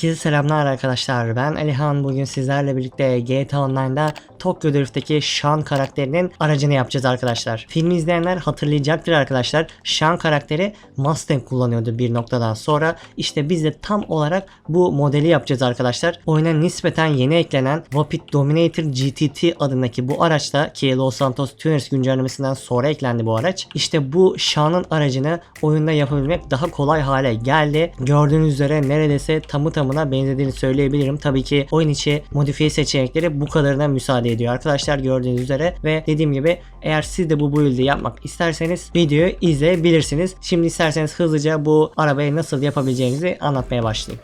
Herkese selamlar arkadaşlar. Ben Alihan. Bugün sizlerle birlikte GTA Online'da Tokyo Drift'teki Sean karakterinin aracını yapacağız arkadaşlar. Filmi izleyenler hatırlayacaktır arkadaşlar. Sean karakteri Mustang kullanıyordu bir noktadan sonra. İşte biz de tam olarak bu modeli yapacağız arkadaşlar. Oyuna nispeten yeni eklenen Vapid Dominator GTT adındaki bu araçta ki Los Santos Tuners güncellemesinden sonra eklendi bu araç. İşte bu Sean'ın aracını oyunda yapabilmek daha kolay hale geldi. Gördüğünüz üzere neredeyse tamı tamına benzediğini söyleyebilirim. Tabii ki oyun içi modifiye seçenekleri bu kadarına müsaade ediyor arkadaşlar gördüğünüz üzere ve dediğim gibi eğer siz de bu build'i yapmak isterseniz videoyu izleyebilirsiniz. Şimdi isterseniz hızlıca bu arabayı nasıl yapabileceğinizi anlatmaya başlayayım.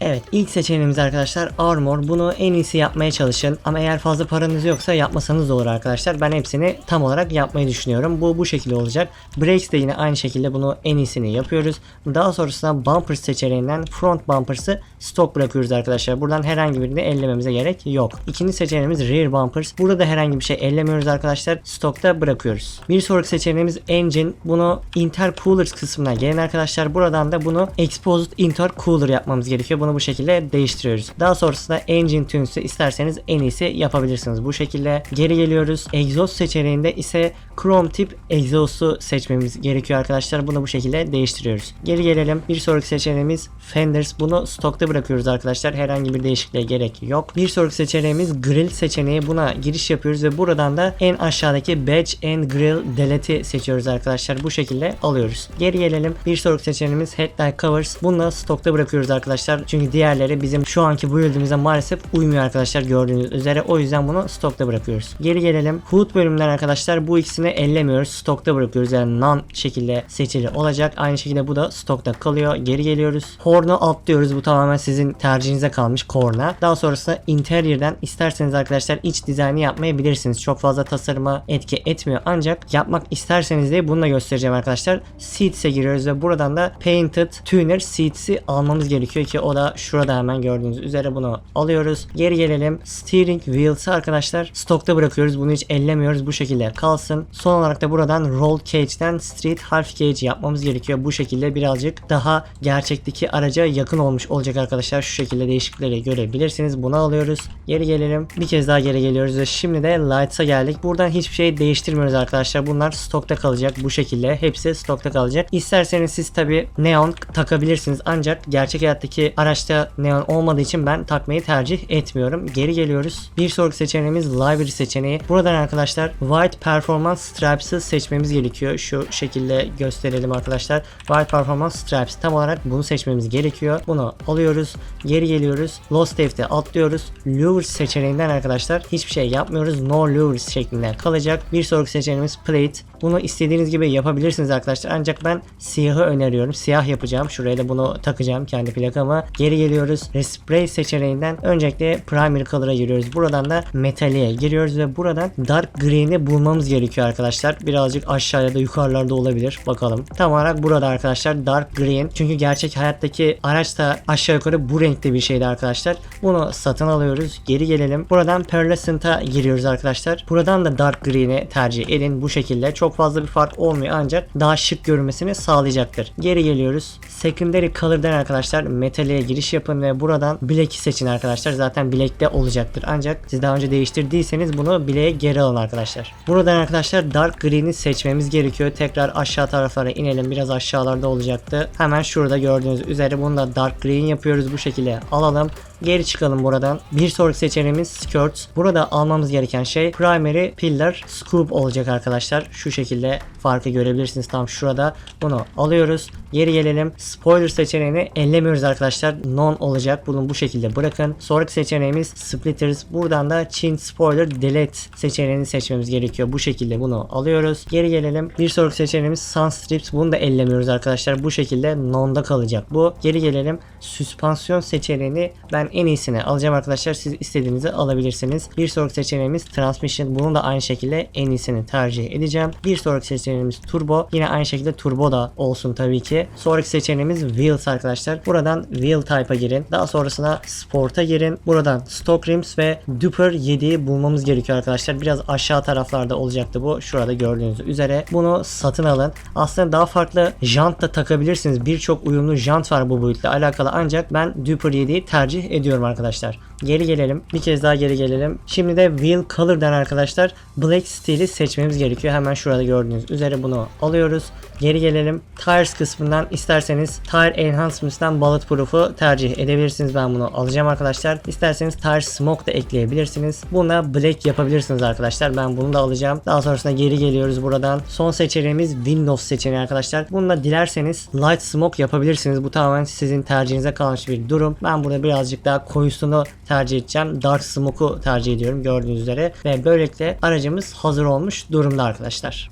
Evet ilk seçeneğimiz arkadaşlar Armor. Bunu en iyisi yapmaya çalışın. Ama eğer fazla paranız yoksa yapmasanız da olur arkadaşlar. Ben hepsini tam olarak yapmayı düşünüyorum. Bu bu şekilde olacak. Brakes de yine aynı şekilde bunu en iyisini yapıyoruz. Daha sonrasında Bumper seçeneğinden Front Bumpers'ı stok bırakıyoruz arkadaşlar. Buradan herhangi birini ellememize gerek yok. İkinci seçeneğimiz Rear Bumpers. Burada da herhangi bir şey ellemiyoruz arkadaşlar. Stokta bırakıyoruz. Bir sonraki seçeneğimiz Engine. Bunu Intercoolers kısmına gelin arkadaşlar. Buradan da bunu Exposed Intercooler yapmamız gerekiyor. Bunu bu şekilde değiştiriyoruz. Daha sonrasında Engine Tunes'u isterseniz en iyisi yapabilirsiniz. Bu şekilde geri geliyoruz. Exhaust seçeneğinde ise Chrome tip Exhaust'u seçmemiz gerekiyor arkadaşlar. Bunu bu şekilde değiştiriyoruz. Geri gelelim. Bir sonraki seçeneğimiz Fenders. Bunu stokta bırakıyoruz arkadaşlar. Herhangi bir değişikliğe gerek yok. Bir sonraki seçeneğimiz Grill seçeneği. Buna giriş yapıyoruz ve buradan da en aşağıdaki Badge and Grill Delete'i seçiyoruz arkadaşlar. Bu şekilde alıyoruz. Geri gelelim. Bir sonraki seçeneğimiz Headlight Covers. Bunu da stokta bırakıyoruz arkadaşlar. Çünkü diğerleri bizim şu anki build'imize maalesef uymuyor arkadaşlar gördüğünüz üzere. O yüzden bunu stokta bırakıyoruz. Geri gelelim. Hood bölümünden arkadaşlar bu ikisini ellemiyoruz. Stokta bırakıyoruz. Yani non şekilde seçili olacak. Aynı şekilde bu da stokta kalıyor. Geri geliyoruz. Horn'u atlıyoruz. Bu tamamen sizin tercihinize kalmış Horn'a. Daha sonrasında interior'dan isterseniz arkadaşlar iç dizaynı yapmayabilirsiniz. Çok fazla tasarıma etki etmiyor. Ancak yapmak isterseniz de bunu da göstereceğim arkadaşlar. Seats'e giriyoruz ve buradan da Painted Tuner Seats'i almamız gerekiyor ki o da şurada hemen gördüğünüz üzere bunu alıyoruz. Geri gelelim. Steering Wheels'ı arkadaşlar stokta bırakıyoruz. Bunu hiç ellemiyoruz. Bu şekilde kalsın. Son olarak da buradan Roll Cage'den Street Half Cage yapmamız gerekiyor. Bu şekilde birazcık daha gerçekteki araca yakın olmuş olacak arkadaşlar. Şu şekilde değişiklikleri görebilirsiniz. Bunu alıyoruz. Geri gelelim. Bir kez daha geri geliyoruz ve şimdi de Lights'a geldik. Buradan hiçbir şey değiştirmiyoruz arkadaşlar. Bunlar stokta kalacak. Bu şekilde hepsi stokta kalacak. İsterseniz siz tabi neon takabilirsiniz. Ancak gerçek hayattaki araçta neon olmadığı için ben takmayı tercih etmiyorum. Geri geliyoruz. Bir sonraki seçeneğimiz Library seçeneği. Buradan arkadaşlar White Performance Stripes'ı seçmemiz gerekiyor. Şu şekilde gösterelim arkadaşlar. White Performance Stripes tam olarak bunu seçmemiz gerekiyor. Bunu alıyoruz. Geri geliyoruz. Lost Deft'e atlıyoruz. Lures seçeneğinden arkadaşlar hiçbir şey yapmıyoruz. No Lures şeklinde kalacak. Bir sonraki seçeneğimiz Plate. Bunu istediğiniz gibi yapabilirsiniz arkadaşlar. Ancak ben siyahı öneriyorum. Siyah yapacağım. Şuraya da bunu takacağım kendi plakamı. Geri geliyoruz. Respray seçeneğinden öncelikle Primary Color'a giriyoruz. Buradan da Metaliğe giriyoruz ve buradan Dark Green'i bulmamız gerekiyor arkadaşlar. Birazcık aşağıya da yukarılarda olabilir. Bakalım. Tam olarak burada arkadaşlar Dark Green. Çünkü gerçek hayattaki araç da aşağı yukarı bu renkte bir şeydi arkadaşlar. Bunu satın alıyoruz. Geri gelelim. Buradan Pearlescent'a giriyoruz arkadaşlar. Buradan da Dark Green'i tercih edin. Bu şekilde çok fazla bir fark olmuyor ancak daha şık görünmesini sağlayacaktır. Geri geliyoruz. Secondary Color'dan arkadaşlar metaliğe giriş yapın ve buradan Black'i seçin arkadaşlar. Zaten Black'te olacaktır. Ancak siz daha önce değiştirdiyseniz bunu Black'e geri alın arkadaşlar. Buradan arkadaşlar Dark Green'i seçmemiz gerekiyor. Tekrar aşağı taraflara inelim. Biraz aşağılarda olacaktı. Hemen şurada gördüğünüz üzere bunu da Dark Green yapıyoruz. Bu şekilde alalım. Geri çıkalım buradan. Bir sonraki seçeneğimiz Skirts. Burada almamız gereken şey Primary Pillar Scoop olacak arkadaşlar. Şu şekilde farkı görebilirsiniz tam şurada. Bunu alıyoruz. Geri gelelim. Spoiler seçeneğini ellemiyoruz arkadaşlar. Non olacak. Bunu bu şekilde bırakın. Sonraki seçeneğimiz Splitters. Buradan da Chin Spoiler Delete seçeneğini seçmemiz gerekiyor. Bu şekilde bunu alıyoruz. Geri gelelim. Bir sonraki seçeneğimiz Sun Strips. Bunu da ellemiyoruz arkadaşlar. Bu şekilde non'da kalacak bu. Geri gelelim. Süspansiyon seçeneğini ben en iyisini alacağım arkadaşlar. Siz istediğinizi alabilirsiniz. Bir sonraki seçeneğimiz Transmission. Bunu da aynı şekilde en iyisini tercih edeceğim. Bir sonraki seçeneğimiz Turbo. Yine aynı şekilde Turbo da olsun tabii ki. Sonraki seçeneğimiz Wheels arkadaşlar. Buradan Wheel Type'a girin. Daha sonrasına Sport'a girin. Buradan Stock Rims ve Duper 7'yi bulmamız gerekiyor arkadaşlar. Biraz aşağı taraflarda olacaktı bu. Şurada gördüğünüz üzere. Bunu satın alın. Aslında daha farklı jant da takabilirsiniz. Birçok uyumlu jant var bu boyutla alakalı ancak ben Duper 7'yi tercih ediyorum arkadaşlar. Geri gelelim. Bir kez daha geri gelelim. Şimdi de Wheel Color'dan arkadaşlar Black Steel'i seçmemiz gerekiyor. Hemen şurada gördüğünüz üzere bunu alıyoruz. Geri gelelim. Tires kısmından isterseniz Tire Enhancement'dan Bulletproof'u tercih edebilirsiniz. Ben bunu alacağım arkadaşlar. İsterseniz Tire Smoke da ekleyebilirsiniz. Buna Black yapabilirsiniz arkadaşlar. Ben bunu da alacağım. Daha sonrasında geri geliyoruz buradan. Son seçeneğimiz Windows seçeneği arkadaşlar. Bununla dilerseniz Light Smoke yapabilirsiniz. Bu tamamen sizin tercihinize kalmış bir durum. Ben burada birazcık daha koyusunu tercih edeceğim. Dark Smoke'u tercih ediyorum gördüğünüz üzere. Ve böylelikle aracımız hazır olmuş durumda arkadaşlar.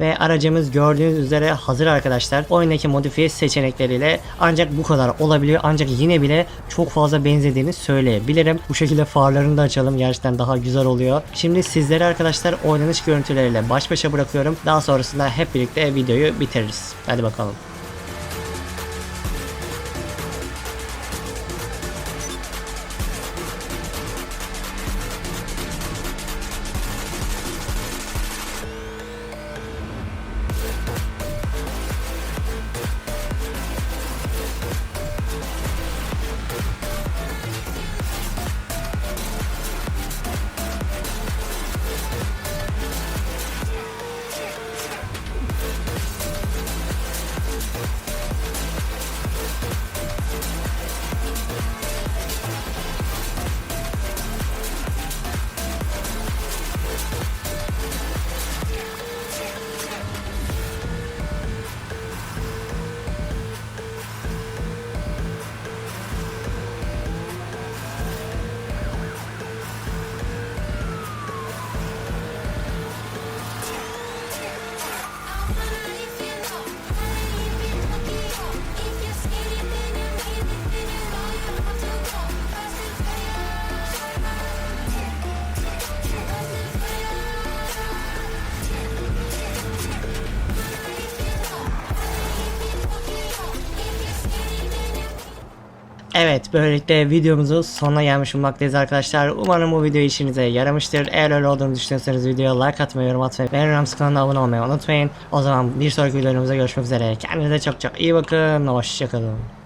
Ve aracımız gördüğünüz üzere hazır arkadaşlar. Oyundaki modifiye seçenekleriyle ancak bu kadar olabiliyor. Ancak yine bile çok fazla benzediğini söyleyebilirim. Bu şekilde farlarını da açalım. Gerçekten daha güzel oluyor. Şimdi sizlere arkadaşlar oynanış görüntüleriyle baş başa bırakıyorum. Daha sonrasında hep birlikte videoyu bitiririz. Hadi bakalım. Evet böylelikle videomuzun sonuna gelmiş bulmaktayız arkadaşlar. Umarım bu video işinize yaramıştır. Eğer öyle olduğunu düşünüyorsanız videoya like atmayı, yorum atmayı ve Rams kanalına abone olmayı unutmayın. O zaman bir sonraki videomuzda görüşmek üzere. Kendinize çok çok iyi bakın. Hoşçakalın.